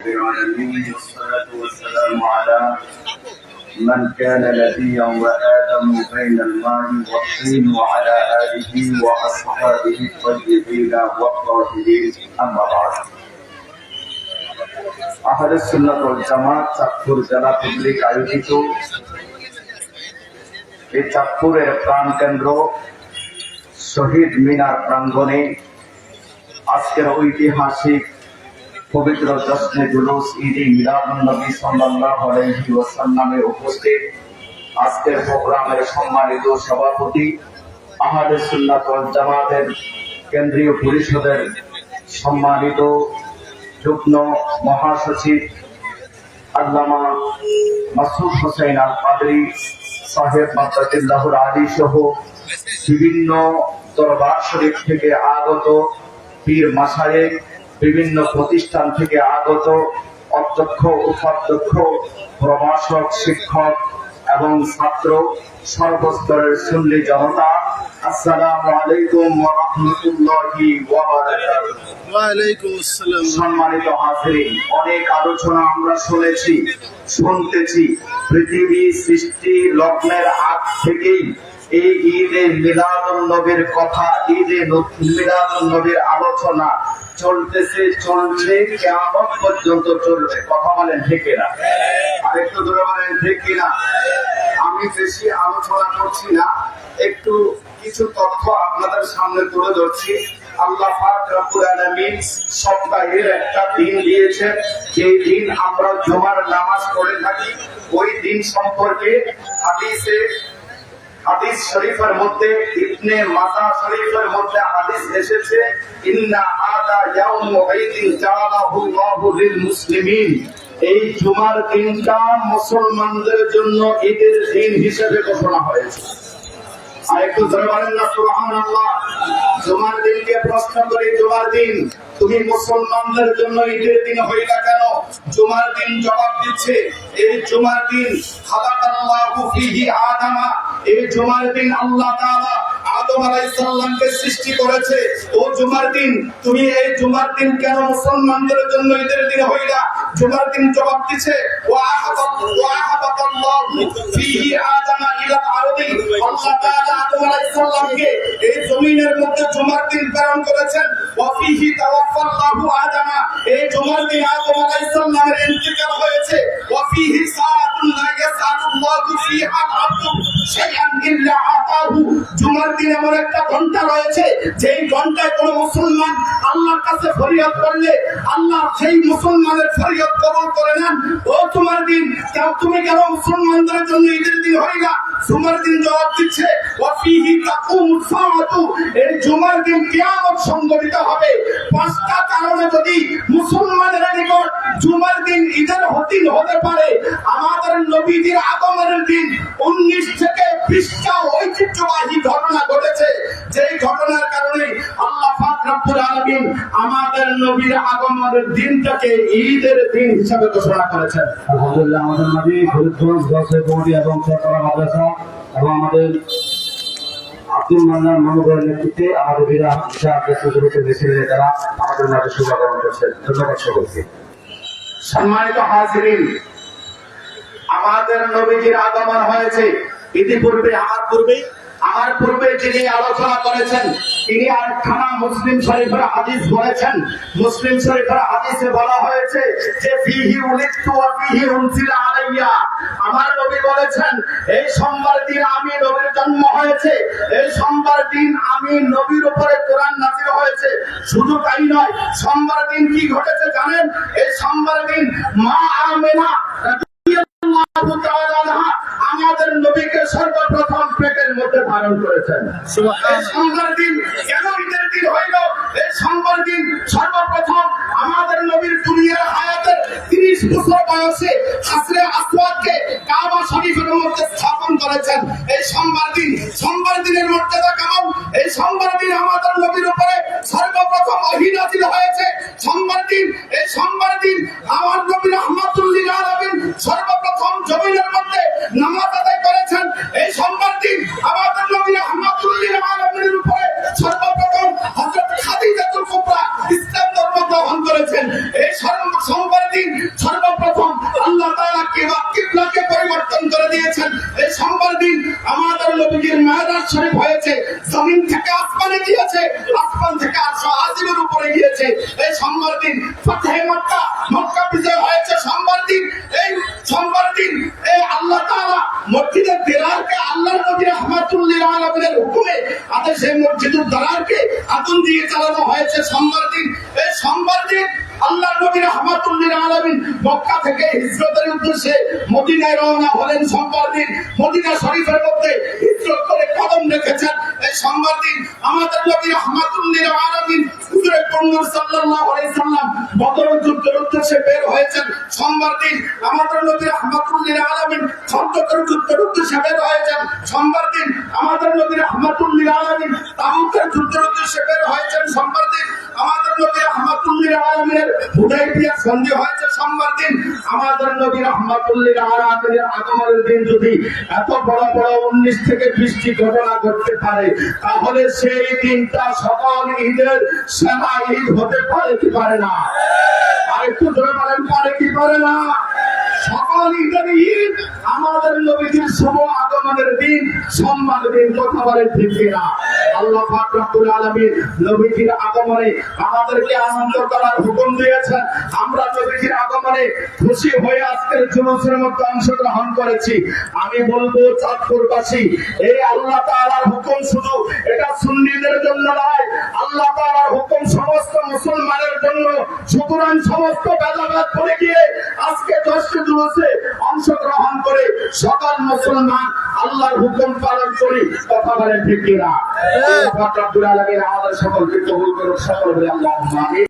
العالمين والصلاة والسلام على من كان نبيا وآدم بين الماء والطين وعلى آله وأصحابه الطيبين والطاهرين أما بعد আহলে সুন্নাত ওয়াল জামাত চাঁদপুর জেলা কর্তৃক আয়োজিত এই চাঁদপুরের প্রাণ কেন্দ্র শহীদ মিনার প্রাঙ্গণে আজকের ঐতিহাসিক পবিত্র জশ্নে জুলুস, ঈদে মিলাদুন্নবী সাল্লাল্লাহু আলাইহি ওয়াসাল্লামে উপস্থিত। আজকের প্রোগ্রামের সম্মানিত সভাপতি আহাদে সুন্নাত ওয়াল জামাতের কেন্দ্রীয় পরিষদের সম্মানিত যুগ্ম মহাসচিব, আল্লামা মাসুদ হোসেন আল কাদরি সাহেব মাদ্দাতিল্লাহুর আলী সহ বিভিন্ন দরবার শরীফ থেকে আগত পীর মাসায়েক বিভিন্ন প্রতিষ্ঠান থেকে আগত অধ্যক্ষ উপাধ্যক্ষ প্রভাষক শিক্ষক এবং ছাত্র সর্বস্তরের সুন্নি জনতা আসসালামু আলাইকুম ওয়া রাহমাতুল্লাহি ওয়া বারাকাতুহু। ওয়ালাইকুম আসসালাম। সম্মানিত হাজিরিন অনেক আলোচনা আমরা শুনেছি শুনতেছি। পৃথিবী সৃষ্টি লগ্নের আগ থেকেই এই ঈদে মিলাদুন নবীর কথা ঈদে মিলাদুন নবীর আলোচনা চলতেছে, চলছে কেমন পর্যন্ত চলবে। কথা বলেন, ঠিক না আর একটু ধরে বলেন, ঠিক না আমি বেশি আলোচনা করছি না, একটু কিছু তথ্য আপনাদের সামনে তুলে ধরছি। আল্লাহ সপ্তাহের একটা দিন দিয়েছেন। যে দিন আমরা জুমার নামাজ পড়ে থাকি, ওই দিন সম্পর্কে হাদিসে হাদিস শরীফের মধ্যে, ইবনে মাতা শরীফের মধ্যে হাদিস এসেছে, ইন্না আদা ইয়াউমু ঈদিন জাআলাহু আল্লাহু লিল মুসলিমিন। এই জুমার দিনটা মুসলমানদের জন্য ঈদের দিন হিসেবে ঘোষণা হয়েছে। আর একটু ধরে বলেন না সুবহান আল্লাহ জুমার দিনকে প্রশ্ন করি, জুমার দিন তুমি মুসলমানদের জন্য ঈদের দিন হইলা কেন? জুমার দিন জবাব দিচ্ছে, এই জুমার দিন খালাকাল্লাহু ফিহি আদামা। এই জুমার দিন আল্লাহ তাআলা আদম আলাইহিস সালামকে সৃষ্টি করেছে। ও জুমার দিন, তুমি এই জুমার দিন কেন মুসলমানদের জন্য ঈদের দিন হইলা? জুমার দিন জবাব সালামকে এই জমিনের মধ্যে জুমার দিন প্রেরণ করেছেন। আদামা এই জুমার দিন আদম আলাইহিস সালামের হয়েছে। সাআতুন ফিহা শাইআন ইল্লা আতাহু। জুমার দিন এমন একটা ঘণ্টা রয়েছে, যেই ঘন্টায় কোন মুসলমান আল্লাহর কাছে ফরিয়াদ করলে আল্লাহ সেই মুসলমানের ফরিয়াদ কবল করে নেন। ও তোমার দিন তুমি কেন মুসলমানদের জন্য ঈদের দিন হইলা জুমার দিন জবাব দিচ্ছে, ওয়াফিহি তাকুমু সাআতু এই জুমার দিন কিয়ামত সংঘটিত হবে। পাঁচটা কারণে যদি মুসলমানের নিকট জুমার দিন ঈদের দিন হতে পারে, আমাদের নবীজির আগমনের দিন উনিশ থেকে বিশটা ঐতিহ্যবাহী ঘটনা ঘটেছে। যেই ঘটনার কারণে আল্লাহ পাক রব্বুল আলামিন আমাদের নবীর আগমনের দিনটাকে ঈদের দিন হিসাবে ঘোষণা করেছেন। আলহামদুলিল্লাহ, আমাদের মাঝে ফরিদগঞ্জ কমিটি এবং চট্টগ্রাম মাদ্রাসা এবং আমাদের আব্দুল মান্নান মনোদয়ের নেতৃত্বে আমাদের নেতারা আমাদের মাঝে শুভাগমন করছেন। ধন্যবাদ সকলকে। সম্মানিত হাজিরিন, আমাদের নবীজির আগমন হয়েছে। ইতিপূর্বে আমার পূর্বে আমার পূর্বে যিনি আলোচনা করেছেন, তিনি আর খানা মুসলিম শরীফের হাদিস বলেছেন। মুসলিম শরীফের হাদিসে বলা হয়েছে যে, ফিহি উলিদতু ওয়া ফিহি উনজিলা আলাইয়া। আমার নবী বলেছেন, এই সোমবার দিন আমি নবীর জন্ম হয়েছে। এই সোমবার দিন আমি নবীর উপরে কোরআন নাজিল হয়েছে। শুধু তাই নয়, সোমবার দিন কি ঘটেছে জানেন? এই সোমবার দিন মা আমেনা পেটের মধ্যে ধারণ করেছেন। এই সোমবার দিন কেন ঈদের দিন হইল? এই সোমবার দিন সর্বপ্রথম আমাদের নবীর দুনিয়ার হায়াতের তিরিশ বছর বয়সে হাসরে আসওয়াদকে কাবা শরীফের মধ্যে স্থাপন করেছেন। এই সোমবার দিন সোমবার দিনের মর্যাদা কেমন? এই সোমবার দিন আমাদের নবীর উপরে সর্বপ্রথম ওহী নাযিল হয়েছে। সোমবার দিন এই সোমবার দিন আমার নবী রহমাতুল্লিল আলামিন আল্লাহর নবীর মেয়েরাজ শরীফ হয়েছে, জমিন থেকে আসমানে গিয়েছে, আসমান থেকে আটশো আজিমের উপরে গিয়েছে। এই সোমবার দিন ফাতে মক্কা মক্কা বিজয় হয়েছে সোমবার দিন। এই সোমবার দিন এই আল্লাহ তাআলা মসজিদের দেরারকে, আল্লাহর নবী রহমাতুল্লিল আলামিনের হুকুমে আদেশে মসজিদের দেরারকে আগুন দিয়ে চালানো হয়েছে সোমবার দিন। এই সোমবার দিন আল্লাহ নবী রহমাতুল্লাহ আলামিন মক্কা থেকে হিজরতের উদ্দেশ্যে মদিনায় রওনা হলেন। সোমবার দিন মদিনা শরীফের মধ্যে হিজরত করে কদম রেখেছেন। এই সোমবার দিন আমাদের নবী রহমাতুল্লাহ আলামিন হুজুরে কন্নুর সাল্লাল্লাহু আলাইহি সাল্লাম বদর যুদ্ধের উদ্দেশ্যে বের হয়েছেন। সোমবার দিন আমাদের নবী রহমাতুল্লাহ আলামিন খন্দকের যুদ্ধের উদ্দেশ্যে বের হয়েছেন। সোমবার দিন আমাদের নবী রহমাতুল্লাহ আলামিন তাবুকের যুদ্ধের উদ্দেশ্যে বের হয়েছেন। সোমবার দিন আমাদের নবী সন্ধি হয়েছে সোমবার দিন। আমাদের আগমনের দিন যদি এত বড় বড় উনিশ থেকে বৃষ্টি ঘটনা পারে, তাহলে সেই দিনটা সকল ঈদের ঈদ হতে পারে কি পারে না? আর একটু ধরে বলেন, পারে কি পারে না? সকল ঈদের ঈদ আমাদের নবীজির শুভ আগমনের দিন সম্মান দিন কথা বলেন ঠিক না আল্লাহ আলামিন আগমনে আমাদেরকে করার হুকুম দিয়েছেন। আমরা আগমনে খুশি হয়ে আজকের জুলুসের মধ্যে করেছি। আমি বলব, চাঁদপুরবাসী, এই আল্লাহ তাআলার হুকুম শুধু এটা সুন্নিদের জন্য নয়, আল্লাহ তাআলার হুকুম সমস্ত মুসলমানের জন্য। সুতরাং সমস্ত ভেদাভেদ করে গিয়ে আজকে দশটি জুলুসে অংশগ্রহণ করে সকল মুসলমান আল্লাহর হুকুম পালন করি কথা বলেন ঠিক সকলকে কবুল করুন সকল বলে আল্লাহ